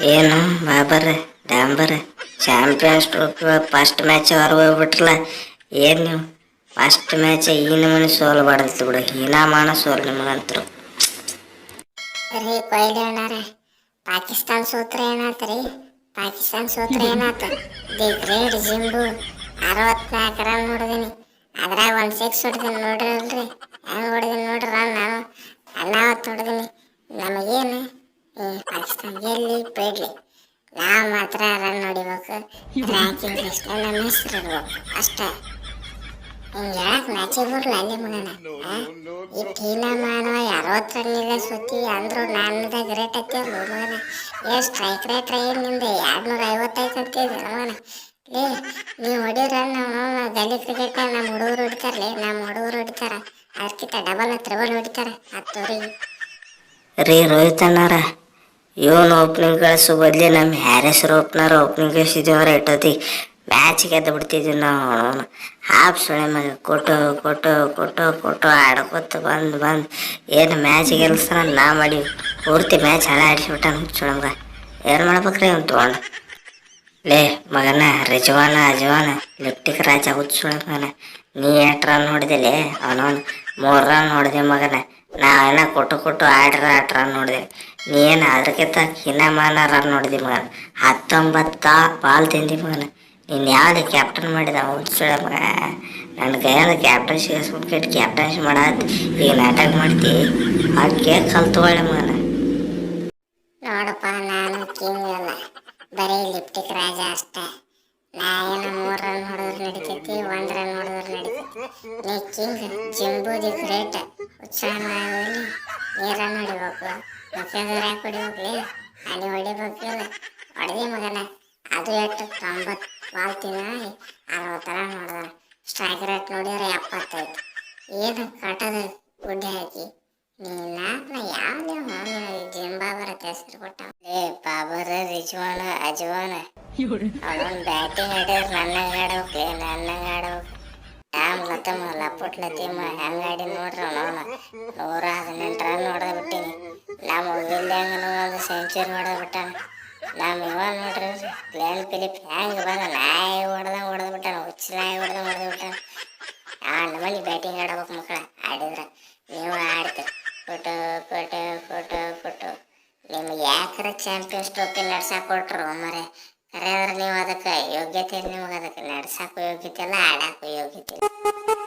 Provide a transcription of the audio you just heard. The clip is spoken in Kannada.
ಏನು? ಬಾಬರ್ ಡಾಂಬರ್ ಚಾಂಪಿಯನ್ಸ್ ಟ್ರೋಫಿ ಫಸ್ಟ್ ಮ್ಯಾಚ್ ಹೊರ ಹೋಗ್ಬಿಟ್ರಲ್ಲ ಏನು ನೀವು? ಫಸ್ಟ್ ಮ್ಯಾಚ್ ಈ ನಮೂನಿ ಸೋಲು ಬಾಡಲ್ತು ಬಿಡು ಹೀನಾಮಾನ ಸೋಲು ನಿಮಗಂತರು. ರೀ, ಕೊಹ್ಲಿ ಅಣ್ಣಾರ, ಪಾಕಿಸ್ತಾನ ಸೋತ್ರ ಏನಾತ್ರಿ ಪಾಕಿಸ್ತಾನ ಸೋತ್ರ ಏನಾತ? ದಿ ಗ್ರೇಟ್ ಜಿಂಬು ಅರವತ್ನಾಲ್ಕು ರನ್ ಹೊಡೆದೀನಿ. ಅದ್ರಾಗ ಒಂದು ಸಿಕ್ಸ್ ಹೊಡೆದೀನಿ ನೋಡ್ರಿ ಅಲ್ರಿ. ಹೆಂಗೆ ಹೊಡೆದೀನಿ ನೋಡ್ರಿ ರನ್ ನಾನು? ಅನ್ನಾವತ್ತು ಹೊಡೆದೀನಿ. ಗೆಲ್ಲಿ ಬಿಡ್ಲಿ? ನಾವು ಮಾತ್ರ ರನ್ ಹೊಡಿಬೇಕು. ರ್ಯಾಂಕಿಂಗ್ ಲಿಸ್ಟ್ ನಮ್ಮ ಹೆಸರು ಇರ್ಬೇಕು. ಅಷ್ಟೇ. ಹಿಂಗೆ ಹೇಳಕ್ ನಾಚಿ ಬರ್ಲ ಅಲ್ಲಿ ಮಗನ ಆ? ಈ ಟೀನ ಮಾನವ ಅರವತ್ತರನ್ನಿಲ್ಲ ಸುತ್ತಿ ಅಂದ್ರು ನಾನು ಗ್ರೇಟ್ ಅತ್ತೆ ಮಗನ ಏ ಸ್ಟ್ರೈಕ್ ರೇಟ್ ಏನು ಎರಡು ಎರಡ್ನೂರ ಐವತ್ತೈದು ಅಂತಿದ್ದೆ ಮಗನ ಲೇ, ನೀವು ಹೊಡಿದ್ರ ನಾವು ಗಲ್ಲಿ ಕ್ರಿಕೆಟ್ ನಮ್ಮ ಹುಡುಗರು ಹೊಡಿತಾರಲೇ ನಮ್ಮ ಹುಡುಗರು ಹೊಡಿತಾರ. ಅದಕ್ಕಿಂತ ಡಬಲ್ ತ್ರಿಬಲ್ ಹೊಡಿತಾರ. ಹತ್ತೂರಿಗೆ ರೀ ರೋಹಿತ್ ಅಣ್ಣಾರ ಇವನು ಓಪನಿಂಗ್ ಕಳಿಸೋ ಬದಲಿ ನಮ್ಮ ಹ್ಯಾರಿಸರ್ ಓಪನರ್ ಓಪನಿಂಗ್ ಕಳಿಸಿದ್ದೀವ್ರ ಇಟ್ಟೋತಿ. ಮ್ಯಾಚ್ ಗೆದ್ದು ಬಿಡ್ತಿದ್ವಿ ನಾವು. ಹಾಫ್ ಸುಳೆ ಮಗ ಕೊಟ್ಟು ಕೊಟ್ಟು ಕೊಟ್ಟು ಕೊಟ್ಟು ಆಡ್ಕೊತ ಬಂದು ಬಂದು. ಏನು ಮ್ಯಾಚ್ ಗೆಲ್ಸ್ತಾನ ನಾ ಮಾಡಿ ಪೂರ್ತಿ ಮ್ಯಾಚ್ ಹಳೆ ಆಡಿಸ್ಬಿಟ್ಟಾನ ಹುಚ್ಚುಳ ಮಗ ಏನು ಮಾಡ್ಬೇಕ್ರಿ ಅವ್ನು ತೊಗೊಂಡು? ಲೇ ಮಗನ, ರಿಜವಾನ, ಅಜವಾನ ಲಿಪ್ಟಿಕ್ ರಾಜ ಹುಚ್ಚುಳ ಮಗನ ನೀ ಎಂಟು ರನ್ ಲೇ? ಅವನವನು ಮೂರು ರನ್ ಹೊಡೆದೆ ಮಗನ. ನಾವೆಲ್ಲ ಕೊಟ್ಟು ಕೊಟ್ಟು ಆಡ್ರ ಆಟ ರನ್ ನೋಡಿದೆ ನೀನು ಅದಕ್ಕಿಂತ ಹಿನಮಾನ ರನ್ ನೋಡಿದಿ ಮಗನ. ಹತ್ತೊಂಬತ್ತ ಬಾಲ್ ತಿಂದಿ ಮಗನ. ನೀನು ಯಾವ್ದು ಕ್ಯಾಪ್ಟನ್ ಮಾಡಿದ ಹುಚ್ಚುಳ ಮಗ. ನನ್ನ ಕೈಯಾಗ ಕ್ಯಾಪ್ಟನ್ ಸಿಗಿಸ್ಬಿಟ್ಟು ಕ್ಯಾಪ್ಟನ್ಸಿ ಮಾಡತ್ ಈಗ ನಾಟಕ ಮಾಡ್ತಿ. ಆ ಕೇಕ್ ಕಲ್ತ್ಕೊಳ್ಳೆ ಮಗನ. ನೋಡಪ್ಪ, ನಾನು ಕಿಂಗ್ ಅಲ್ಲ ಬರೀ ಲಿಪ್ಟಿಕ್ ರಾಜ ಅಷ್ಟೇ. ನಾ ಏನು ಮೂರು ರನ್ ಹೊಡೆದ್ರೆ ನಡಿತೈತಿ, ಒಂದು ರನ್ ಹೊಡೆದ್ರೆ ನಡಿತೈತಿ. ನೀ ಕಿಂಗ್, ಜಿಂಬೂದಿ ಗ್ರೇಟ್. ಉತ್ಸಾಹ ಆಗಲಿ ನೀ ಹೊಡಿಬೇಕು. ಮುಖ್ಯದವ್ರು ಕೊಡಿ ಹೋಗ್ಲಿ ಅಲ್ಲಿ ಹೊಡಿಬೇಕಿಲ್ಲ ಹೊಡೆದಿ ಮಗನ. ಅದು ಎಷ್ಟು ತೊಂಬತ್ತು ಬಾಲ್ ಅರವತ್ತರ ಹೊಡೆದ ಸ್ಟ್ರೈಕ್ ರೇಟ್ ನೋಡಿದ್ರೆ ಎಪ್ಪತ್ತೈದು. ಏನು ಕಟ್ಟದ ಗುಡ್ಡೆ ಹಾಕಿ. ನೀನ ಯಾವ್ದು ಜಿಂಬಾಬರ ಹೆಸರು ಕೊಟ್ಟ ಏ, ಬಾಬರ, ರಿಜ್ವಾನ, ಅಜ್ವಾನ. ಅವನೊಂದು ಬ್ಯಾಟಿಂಗ್ ಆಡಿದ್ರೆ ನನ್ನ ಆಡೋಕೆ ನನ್ನ ಆಡೋಕೆ ಡ್ಯಾಮ್ ಲತಮ್ಮ ಲಪುಟ್ ಲತಿಮ್ಮ ಹೆಂಗೆ ಆಡಿ ನೋಡ್ರಿ ಅವನವನ. ನೂರ ಹದಿನೆಂಟು ರನ್ ಸೆಂಚುರಿ ಹೊಡೆದ್ಬಿಟ್ಟ ನಮ್ಮ ಇವ ನೋಡ್ರಿ ಗ್ಲೇನ್ ಫಿಲಿಪ್ ಹೆಂಗೆ ಬಂದ, ನಾಯಿ ಹೊಡೆದಂಗೆ ಹೊಡೆದು ಬಿಟ್ಟಾನ, ಹುಚ್ಚ ನಾಯಿ ಹೊಡೆದಂಗೆ ಹೊಡೆದು ಬಿಟ್ಟಾನ. ಆ ನಮ್ಮಲ್ಲಿ ಬ್ಯಾಟಿಂಗ್ ಆಡ್ಬೇಕು ಮಕ್ಕಳ ಆಡಿದ್ರೆ ನೀವು ಆಡ್ತೀರಿ. ಕೊಟ್ಟು ಕೊಟ್ಟು ಕೊಟ್ಟು ಕೊಟ್ಟು ನಿಮ್ಗೆ ಯಾಕ್ರ ಚಾಂಪಿಯನ್ಸ್ ಟ್ರೋಫಿ ನಡ್ಸಕ್ಕೆ ಕೊಟ್ರು ಮರೆ? ಕರೆ ನೀವು ಅದಕ್ಕೆ ಯೋಗ್ಯತೆ, ನಿಮ್ಗೆ ಅದಕ್ಕೆ ನಡ್ಸಕ್ಕೂ ಯೋಗ್ಯತೆ ಇಲ್ಲ ಆಡಕ್ಕೂ ಯೋಗ್ಯತೆ ಇಲ್ಲ.